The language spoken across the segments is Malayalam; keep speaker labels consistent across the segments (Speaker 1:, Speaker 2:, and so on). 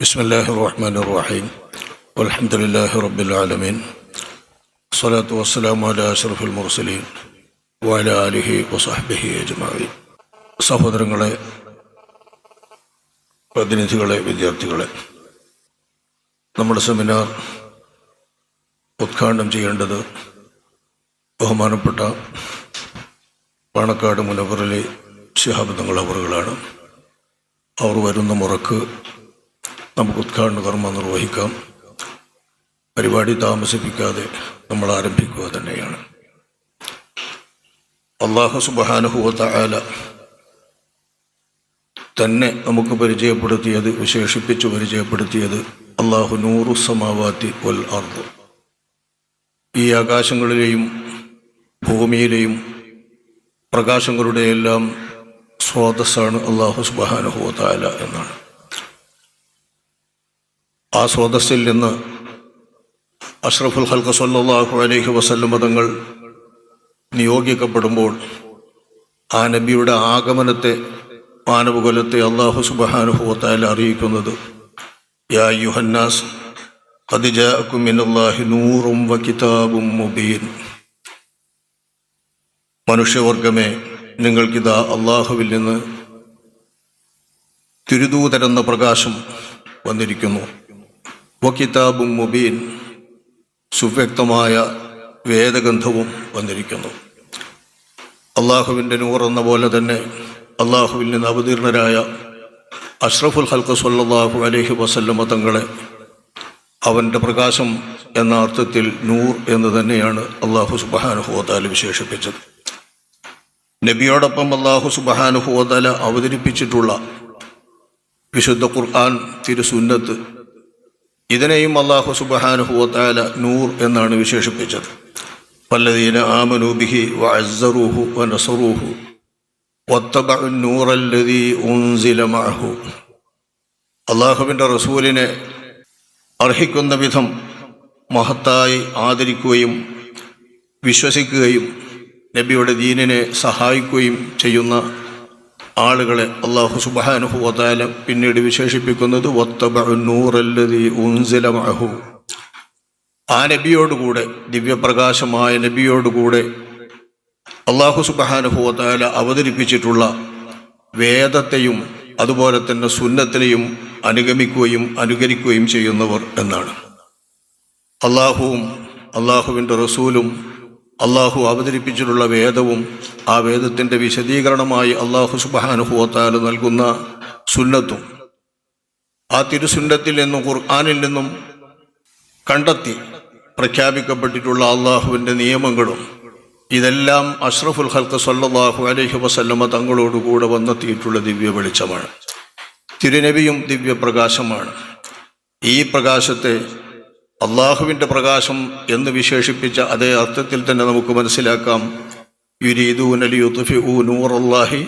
Speaker 1: بسم الله الرحمن الرحيم والحمد لله رب العالمين الصلاة والسلام على أشرف المرسلين وعلى آله وصحبه أجمعين സഹോദരങ്ങളെ പ്രതിനിധികളെ വിദ്യാർത്ഥികളെ നമ്മുടെ സെമിനാർ ഉദ്ഘാടനം ചെയ്യേണ്ടത് ബഹുമാനപ്പെട്ട പാണക്കാട് മുനവറിലെ ശിഹാബ് തങ്ങൾ അവറുകളാണ് അവർ വരുന്ന മുറക്ക് നമുക്ക് ഉദ്ഘാടന കർമ്മം നിർവഹിക്കാം. പരിപാടി താമസിപ്പിക്കാതെ നമ്മൾ ആരംഭിക്കുക തന്നെയാണ്. അള്ളാഹു സുബാനുഭവത്ത ആല തന്നെ നമുക്ക് പരിചയപ്പെടുത്തിയത് വിശേഷിപ്പിച്ച് പരിചയപ്പെടുത്തിയത് അള്ളാഹു നൂറു സമാവാത്തി വൽ അർദ്. ഈ ആകാശങ്ങളിലെയും ഭൂമിയിലെയും പ്രകാശങ്ങളുടെയെല്ലാം സ്രോതസ്സാണ് അള്ളാഹു സുബാനുഭവത്താല എന്നാണ്. ആ സ്രോതസ്സിൽ നിന്ന് അഷ്റഫുൽ ഹൽക്ക സല്ലാഹു അലൈഹി വസല്ലം മതങ്ങൾ നിയോഗിക്കപ്പെടുമ്പോൾ ആ നബിയുടെ ആഗമനത്തെ മാനവകുലത്തെ അള്ളാഹു സുബാനുഭവത്താൽ അറിയിക്കുന്നത് യാ യുഹന്നാസ് നൂറും വ കിതാബും മുബീൻ. മനുഷ്യവർഗമേ നിങ്ങൾക്കിതാ അള്ളാഹുവിൽ നിന്ന് തിരുദൂതരെന്ന പ്രകാശം വന്നിരിക്കുന്നു. വക്കിതാബും മുബീൻ സുവ്യക്തമായ വേദഗന്ധവും വന്നിരിക്കുന്നു. അള്ളാഹുവിന്റെ നൂർ എന്ന പോലെ തന്നെ അള്ളാഹുവിൽ നിന്ന് അവതീർണരായ അഷ്റഫുൽ ഹൽക്ക് സല്ലാഹു അലഹി വസല്ലമ തങ്ങളെ അവന്റെ പ്രകാശം എന്ന അർത്ഥത്തിൽ നൂർ എന്ന് തന്നെയാണ് അള്ളാഹു സുബാനുഹോതാൽ വിശേഷിപ്പിച്ചത്. നബിയോടൊപ്പം അള്ളാഹു സുബാനുഹോതാല അവതരിപ്പിച്ചിട്ടുള്ള വിശുദ്ധ ഖുർആൻ തിരുസുന്നത്ത് ഇതിനെയും അള്ളാഹു സുബാനുഹുല നൂർ എന്നാണ് വിശേഷിപ്പിച്ചത്. പല്ലതീന ആമനൂബിഹി വഅസ്സറൂഹു വനസറൂഹു ഉൻസില മഅഹു. അള്ളാഹുവിന്റെ റസൂലിനെ അർഹിക്കുന്ന വിധം മഹത്തായി ആദരിക്കുകയും വിശ്വസിക്കുകയും നബിയുടെ ദീനിനെ സഹായിക്കുകയും ചെയ്യുന്ന ആളുകളെ അള്ളാഹു സുബാനുഹുവതാല പിന്നീട് വിശേഷിപ്പിക്കുന്നത് ഉൻസിലമഹു ആ നബിയോടുകൂടെ ദിവ്യപ്രകാശമായ നബിയോടുകൂടെ അള്ളാഹു സുബാനുഹുവതാല അവതരിപ്പിച്ചിട്ടുള്ള വേദത്തെയും അതുപോലെ തന്നെ സുന്നത്തിനെയും അനുഗമിക്കുകയും അനുകരിക്കുകയും ചെയ്യുന്നവർ എന്നാണ്. അള്ളാഹുവും അള്ളാഹുവിന്റെ റസൂലും അള്ളാഹു അവതരിപ്പിച്ചിട്ടുള്ള വേദവും ആ വേദത്തിന്റെ വിശദീകരണമായി അള്ളാഹു സുബാനുഭവത്താൽ നൽകുന്ന സുന്നത്തും ആ തിരുസുന്നത്തിൽ നിന്നും ഖുർആാനിൽ നിന്നും കണ്ടെത്തി പ്രഖ്യാപിക്കപ്പെട്ടിട്ടുള്ള അള്ളാഹുവിന്റെ നിയമങ്ങളും ഇതെല്ലാം അഷ്റഫുൽ ഹൽക്ക് സല്ലാഹു അലഹി വസല്ലമ തങ്ങളോടുകൂടെ വന്നെത്തിയിട്ടുള്ള ദിവ്യ വെളിച്ചമാണ്. തിരുനബിയും ദിവ്യപ്രകാശമാണ്. ഈ പ്രകാശത്തെ അള്ളാഹുവിന്റെ പ്രകാശം എന്ന് വിശേഷിപ്പിച്ച അതേ അർത്ഥത്തിൽ തന്നെ നമുക്ക് മനസ്സിലാക്കാം. യുരീദൂൻ അലി യുത്തുഫി നൂർ അള്ളാഹി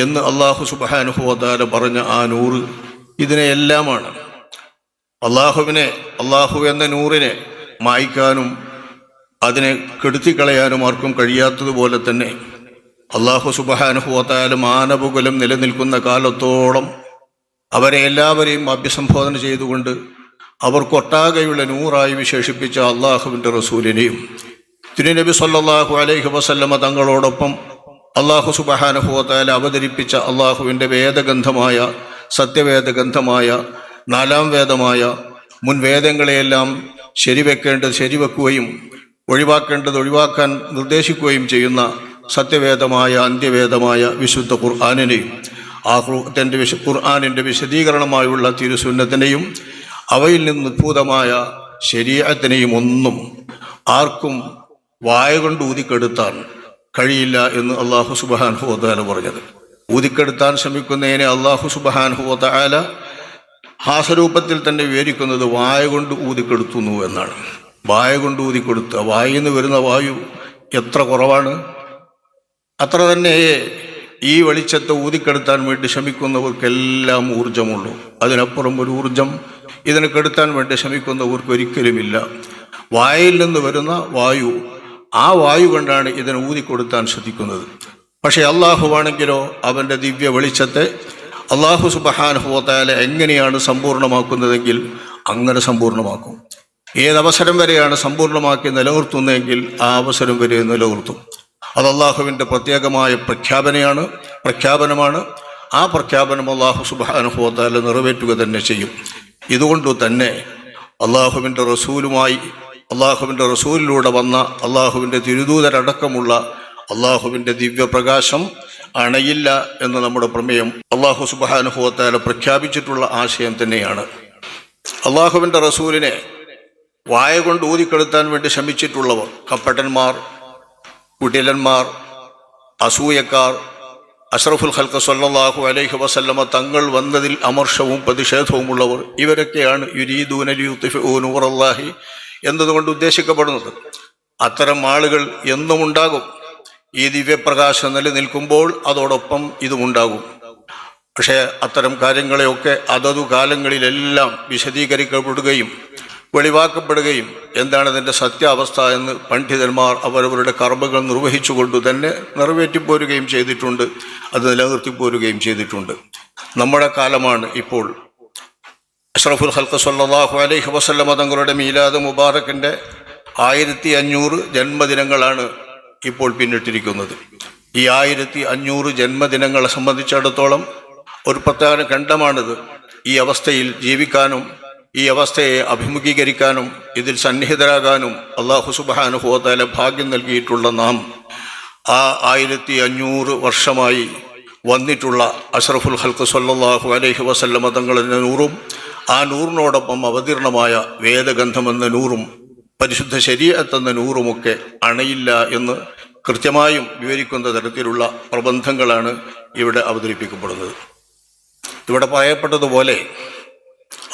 Speaker 1: എന്ന് അള്ളാഹു സുബാനുഹോദാല പറഞ്ഞ ആ നൂറ് ഇതിനെയെല്ലാമാണ്. അള്ളാഹുവിനെ അള്ളാഹു എന്ന നൂറിനെ മായ്ക്കാനും അതിനെ കെടുത്തിക്കളയാനും ആർക്കും കഴിയാത്തതുപോലെ തന്നെ അള്ളാഹു സുബാനുഹോത്താല മാനവകുലം നിലനിൽക്കുന്ന കാലത്തോളം അവരെ എല്ലാവരെയും അഭിസംബോധന ചെയ്തുകൊണ്ട് അവർക്കൊട്ടാകെയുള്ള നൂറായി വിശേഷിപ്പിച്ച അള്ളാഹുവിന്റെ റസൂലിനെയും. തിരുനബി സല്ലാഹു അലൈഹി വസല്ലമ തങ്ങളോടൊപ്പം അള്ളാഹു സുബഹാനുഭവത്താൽ അവതരിപ്പിച്ച അള്ളാഹുവിന്റെ വേദഗന്ധമായ സത്യവേദഗന്ധമായ നാലാം വേദമായ മുൻ വേദങ്ങളെയെല്ലാം ശരിവെക്കേണ്ടത് ശരിവെക്കുകയും ഒഴിവാക്കേണ്ടത് ഒഴിവാക്കാൻ നിർദ്ദേശിക്കുകയും ചെയ്യുന്ന സത്യവേദമായ അന്ത്യവേദമായ വിശുദ്ധ ഖുർആാനിനെയും ആ തന്റെ വിശ ഖുർആാനിന്റെ വിശദീകരണമായുള്ള തിരുസുന്നത്തിനെയും അവയിൽ നിന്ന് ഉദ്ഭൂതമായ ശരീരത്തിനെയും ഒന്നും ആർക്കും വായ കൊണ്ട് ഊതിക്കെടുത്താൻ കഴിയില്ല എന്ന് അള്ളാഹു സുബഹാൻ ഹുവത്താല പറഞ്ഞത്. ഊതിക്കെടുത്താൻ ശ്രമിക്കുന്നതിനെ അള്ളാഹു സുബാൻ ഹുവത്താല ഹാസരൂപത്തിൽ തന്നെ വിവരിക്കുന്നത് വായ കൊണ്ട് ഊതിക്കെടുത്തുന്നു എന്നാണ്. വായ കൊണ്ട് ഊതിക്കൊടുത്ത വായിൽ നിന്ന് വരുന്ന വായു എത്ര കുറവാണ്? അത്ര തന്നെ ഈ വെളിച്ചത്തെ ഊതിക്കെടുത്താൻ വേണ്ടി ശ്രമിക്കുന്നവർക്കെല്ലാം ഊർജമുള്ളൂ അതിനപ്പുറം ഒരു ഊർജം ഇതിനെ കെടുത്താൻ വേണ്ടി ശ്രമിക്കുന്നവർക്ക് ഒരിക്കലുമില്ല വായിൽ നിന്ന് വരുന്ന വായു ആ വായു കൊണ്ടാണ് ഇതിനെ ഊതിക്കൊടുത്താൻ ശ്രദ്ധിക്കുന്നത്. പക്ഷേ അള്ളാഹുവാണെങ്കിലോ അവന്റെ ദിവ്യ വെളിച്ചത്തെ അള്ളാഹു സുബഹാനുഭവത്താല എങ്ങനെയാണ് സമ്പൂർണമാക്കുന്നതെങ്കിൽ അങ്ങനെ സമ്പൂർണമാക്കും ഏതവസരം വരെയാണ് സമ്പൂർണമാക്കി നിലനിർത്തുന്നതെങ്കിൽ ആ അവസരം വരെ നിലനിർത്തും. അത് അള്ളാഹുവിന്റെ പ്രത്യേകമായ പ്രഖ്യാപനയാണ് പ്രഖ്യാപനമാണ്. ആ പ്രഖ്യാപനം അള്ളാഹു സുബാനുഭവത്താല നിറവേറ്റുക തന്നെ ചെയ്യും. ഇതുകൊണ്ട് തന്നെ അള്ളാഹുവിന്റെ റസൂലുമായി അള്ളാഹുവിന്റെ റസൂലിലൂടെ വന്ന അള്ളാഹുവിന്റെ തിരുദൂതരടക്കമുള്ള അള്ളാഹുവിന്റെ ദിവ്യപ്രകാശം അണയില്ല എന്ന് നമ്മുടെ പ്രമേയം അള്ളാഹു സുബാനുഭവത്താല പ്രഖ്യാപിച്ചിട്ടുള്ള ആശയം തന്നെയാണ്. അള്ളാഹുവിന്റെ റസൂലിനെ വായ കൊണ്ട് ഊതിക്കെടുത്താൻ വേണ്ടി ശ്രമിച്ചിട്ടുള്ളവർ കപ്പട്ടന്മാർ കുടിലന്മാർ അസൂയക്കാർ അഷ്റഫുൽ ഹൽക്ക സല്ലല്ലാഹു അലൈഹി വസല്ലമ തങ്ങൾ വന്നതിൽ അമർഷവും പ്രതിഷേധവും ഉള്ളവർ ഇവരൊക്കെയാണ് യുരീദൂനലിഹി എന്നതുകൊണ്ട് ഉദ്ദേശിക്കപ്പെടുന്നത്. അത്തരം ആളുകൾ എന്നും ഉണ്ടാകും ഈ ദിവ്യപ്രകാശം നിലനിൽക്കുമ്പോൾ അതോടൊപ്പം ഇതുമുണ്ടാകും പക്ഷേ അത്തരം കാര്യങ്ങളെയൊക്കെ അതതു കാലങ്ങളിലെല്ലാം വിശദീകരിക്കപ്പെടുകയും വെളിവാക്കപ്പെടുകയും എന്താണ് ഇതിന്റെ സത്യാവസ്ഥ എന്ന് പണ്ഡിതന്മാർ അവരവരുടെ കർമ്മങ്ങൾ നിർവഹിച്ചുകൊണ്ട് തന്നെ നിറവേറ്റിപ്പോരുകയും ചെയ്തിട്ടുണ്ട് അത് നിലനിർത്തിപ്പോരുകയും ചെയ്തിട്ടുണ്ട്. നമ്മുടെ കാലമാണ് ഇപ്പോൾ. അഷ്റഫുൽ ഹൽക്ക് സല്ലാഹു അലൈഹി വസല്ലമ തങ്ങളുടെ മീലാദ് മുബാറക്കിന്റെ ആയിരത്തി അഞ്ഞൂറ് ജന്മദിനങ്ങളാണ് ഇപ്പോൾ പിന്നിട്ടിരിക്കുന്നത്. ഈ ആയിരത്തി അഞ്ഞൂറ് ജന്മദിനങ്ങളെ സംബന്ധിച്ചിടത്തോളം ഒരു പ്രധാന ഖണ്ഡമാണിത്. ഈ അവസ്ഥയിൽ ജീവിക്കാനും ഈ അവസ്ഥയെ അഭിമുഖീകരിക്കാനും ഇതിൽ സന്നിഹിതരാകാനും അള്ളാഹു സുബാനുഭവത്താല ഭാഗ്യം നൽകിയിട്ടുള്ള നാം ആ ആയിരത്തി അഞ്ഞൂറ് വർഷമായി വന്നിട്ടുള്ള അഷ്റഫുൽ ഹൽക്ക് സല്ലാഹു അലൈഹി വസല്ല തങ്ങളുടെ നൂറും ആ നൂറിനോടൊപ്പം അവതീർണമായ വേദഗന്ധമെന്ന നൂറും പരിശുദ്ധ ശരീരത്തെന്ന നൂറുമൊക്കെ അണയില്ല എന്ന് കൃത്യമായും വിവരിക്കുന്ന തരത്തിലുള്ള പ്രബന്ധങ്ങളാണ് ഇവിടെ അവതരിപ്പിക്കപ്പെടുന്നത്. ഇവിടെ പറയപ്പെട്ടതുപോലെ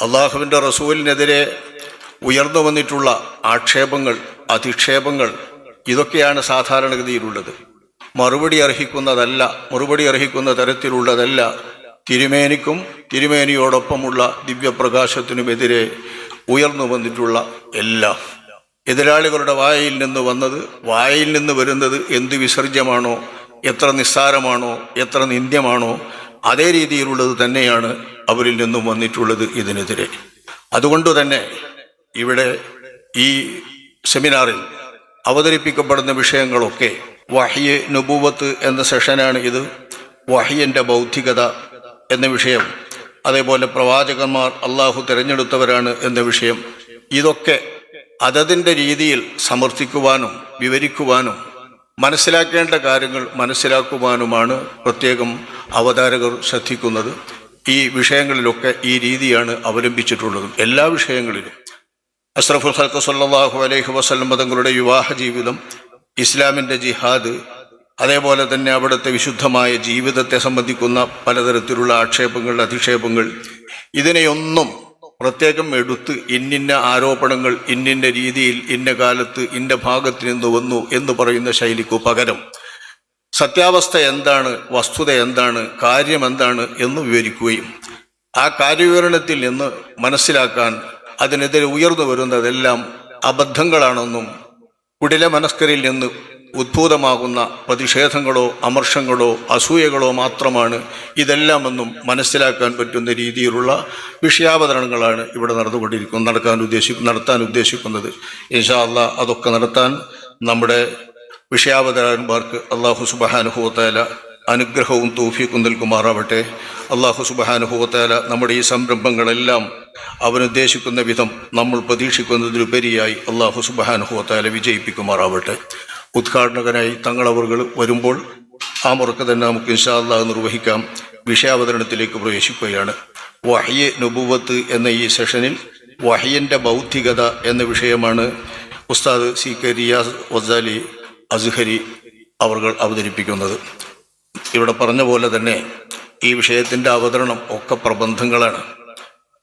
Speaker 1: അള്ളാഹുവിന്റെ റസൂലിനെതിരെ ഉയർന്നു വന്നിട്ടുള്ള ആക്ഷേപങ്ങൾ അധിക്ഷേപങ്ങൾ ഇതൊക്കെയാണ് സാധാരണഗതിയിലുള്ളത്. മറുപടി അർഹിക്കുന്നതല്ല മറുപടി അർഹിക്കുന്ന തരത്തിലുള്ളതല്ല. തിരുമേനിക്കും തിരുമേനിയോടൊപ്പമുള്ള ദിവ്യപ്രകാശത്തിനുമെതിരെ ഉയർന്നു വന്നിട്ടുള്ള എല്ലാം എതിരാളികളുടെ വായിൽ നിന്ന് വന്നത് വായിൽ നിന്ന് വരുന്നത് എന്ത് വിസർജ്യമാണോ എത്ര നിസ്സാരമാണോ എത്ര നിന്ദ്യമാണോ അതേ രീതിയിലുള്ളത് തന്നെയാണ് അവരിൽ നിന്നും വന്നിട്ടുള്ളത് ഇതിനെതിരെ. അതുകൊണ്ട് തന്നെ ഇവിടെ ഈ സെമിനാറിൽ അവതരിപ്പിക്കപ്പെടുന്ന വിഷയങ്ങളൊക്കെ വഹിയെ നുബൂവത്ത് എന്ന സെഷനാണ് ഇത്. വഹിയന്റെ ബൗദ്ധികത എന്ന വിഷയം. അതേപോലെ പ്രവാചകന്മാർ അള്ളാഹു തിരഞ്ഞെടുത്തവരാണ് എന്ന വിഷയം. ഇതൊക്കെ അതതിന്റെ രീതിയിൽ സമർത്ഥിക്കുവാനും വിവരിക്കുവാനും മനസ്സിലാക്കേണ്ട കാര്യങ്ങൾ മനസ്സിലാക്കുവാനുമാണ് പ്രത്യേകം അവതാരകർ ശ്രദ്ധിക്കുന്നത്. ഈ വിഷയങ്ങളിലൊക്കെ ഈ രീതിയാണ് അവലംബിച്ചിട്ടുള്ളത് എല്ലാ വിഷയങ്ങളിലും. അസ്രഫുൽ ഹൽക്ക് സല്ലാഹു അലൈഹി വസ്ലം തങ്ങളുടെ വിവാഹ ജീവിതം ഇസ്ലാമിന്റെ ജിഹാദ് അതേപോലെ തന്നെ അവിടുത്തെ വിശുദ്ധമായ ജീവിതത്തെ സംബന്ധിക്കുന്ന പലതരത്തിലുള്ള ആക്ഷേപങ്ങൾ അധിക്ഷേപങ്ങൾ ഇതിനെയൊന്നും പ്രത്യേകം എടുത്ത് ഇന്നിന്ന ആരോപണങ്ങൾ ഇന്നിന്ന രീതിയിൽ ഇന്ന കാലത്ത് ഇന്ന ഭാഗത്ത് നിന്ന് വന്നു എന്ന് പറയുന്ന ശൈലിക്കു പകരം സത്യാവസ്ഥ എന്താണ് വസ്തുത എന്താണ് കാര്യം എന്താണ് എന്ന് വിവരിക്കുകയും ആ കാര്യവിവരണത്തിൽ നിന്ന് മനസ്സിലാക്കാൻ അതിനെതിരെ ഉയർന്നു വരുന്നതെല്ലാം അബദ്ധങ്ങളാണെന്നും കുടില മനസ്കരിൽ നിന്ന് ഉദ്ഭൂതമാകുന്ന പ്രതിഷേധങ്ങളോ അമർഷങ്ങളോ അസൂയകളോ മാത്രമാണ് ഇതെല്ലാമെന്നും മനസ്സിലാക്കാൻ പറ്റുന്ന രീതിയിലുള്ള വിഷയാവതരണങ്ങളാണ് ഇവിടെ നടന്നുകൊണ്ടിരിക്കുന്നത് നടക്കാൻ ഉദ്ദേശി നടത്താൻ ഉദ്ദേശിക്കുന്നത്. ഇൻഷാ അതൊക്കെ നടത്താൻ നമ്മുടെ വിഷയാവതരണന്മാർക്ക് അള്ളാഹു സുബഹാനുഭവത്താല അനുഗ്രഹവും തൂഫിക്കും നൽകുമാറാവട്ടെ. അള്ളാഹു സുബഹാനുഭവത്താല നമ്മുടെ ഈ സംരംഭങ്ങളെല്ലാം അവനുദ്ദേശിക്കുന്ന വിധം നമ്മൾ പ്രതീക്ഷിക്കുന്നതിലുപരിയായി അള്ളാഹു സുബഹാനുഭവത്താല വിജയിപ്പിക്കുമാറാവട്ടെ. ഉദ്ഘാടനകനായി തങ്ങളവറുകൾ വരുമ്പോൾ ആ മുറക്ക് തന്നെ നമുക്ക് ഇൻഷാ അള്ളാഹ് നിർവഹിക്കാം. വിഷയാവതരണത്തിലേക്ക് പ്രവേശിക്കുകയാണ്. വഹിയ നുബുവത്ത് എന്ന ഈ സെഷനിൽ വഹിയന്റെ ബൗദ്ധികത എന്ന വിഷയമാണ് ഉസ്താദ് സി കെ റിയാസ് വസാലി അസ്ഹരി അവർ അവതരിപ്പിക്കുന്നത്. ഇവിടെ പറഞ്ഞ പോലെ തന്നെ ഈ വിഷയത്തിന്റെ അവതരണം ഒക്കെ പ്രബന്ധങ്ങളാണ്.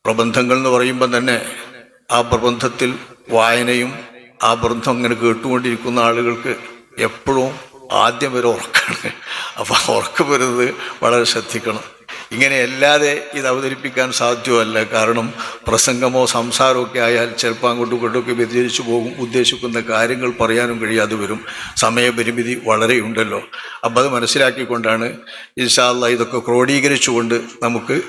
Speaker 1: പ്രബന്ധങ്ങൾ എന്ന് പറയുമ്പോൾ തന്നെ ആ പ്രബന്ധത്തിൽ വായനയും ആ ബന്ധം അങ്ങനെ കേട്ടുകൊണ്ടിരിക്കുന്ന ആളുകൾക്ക് എപ്പോഴും ആദ്യം വരെ ഉറക്കാണ്. അപ്പോൾ ഉറക്കം വരുന്നത് വളരെ ശ്രദ്ധിക്കണം. ഇങ്ങനെ അല്ലാതെ ഇത് അവതരിപ്പിക്കാൻ സാധ്യമല്ല. കാരണം പ്രസംഗമോ സംസാരമോ ഒക്കെ ആയാൽ ചിലപ്പോൾ അങ്ങോട്ടും ഇങ്ങോട്ടൊക്കെ വ്യതിചരിച്ചു പോകും ഉദ്ദേശിക്കുന്ന കാര്യങ്ങൾ പറയാനും കഴിയാതെ വരും. സമയപരിമിതി വളരെയുണ്ടല്ലോ അപ്പം അത് മനസ്സിലാക്കിക്കൊണ്ടാണ് ഇൻഷാല്ല ഇതൊക്കെ ക്രോഡീകരിച്ചുകൊണ്ട് നമുക്ക്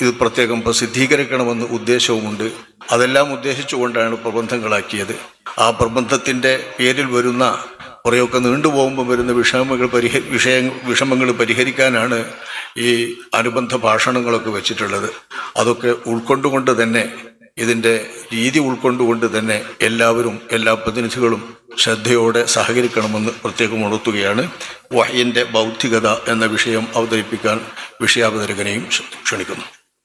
Speaker 1: ഇത് പ്രത്യേകം പ്രസിദ്ധീകരിക്കണമെന്ന് ഉദ്ദേശവുമുണ്ട്. അതെല്ലാം ഉദ്ദേശിച്ചുകൊണ്ടാണ് പ്രബന്ധങ്ങളാക്കിയത്. ആ പ്രബന്ധത്തിന്റെ പേരിൽ വരുന്ന കുറേയൊക്കെ നീണ്ടുപോകുമ്പോൾ വരുന്ന വിഷമങ്ങൾ പരിഹ വിഷയ വിഷമങ്ങൾ പരിഹരിക്കാനാണ് ഈ അനുബന്ധ ഭാഷണങ്ങളൊക്കെ വെച്ചിട്ടുള്ളത് അതൊക്കെ ഉൾക്കൊണ്ടുകൊണ്ട് തന്നെ ഇതിന്റെ രീതി ഉൾക്കൊണ്ടുകൊണ്ട് തന്നെ എല്ലാവരും എല്ലാ പ്രതിനിധികളും ശ്രദ്ധയോടെ സഹകരിക്കണമെന്ന് പ്രത്യേകം ഉണർത്തുകയാണ്. വഹ്യന്റെ ബൗദ്ധികത എന്ന വിഷയം അവതരിപ്പിക്കാൻ വിഷയാവതരകനെയും ക്ഷണിക്കുന്നു.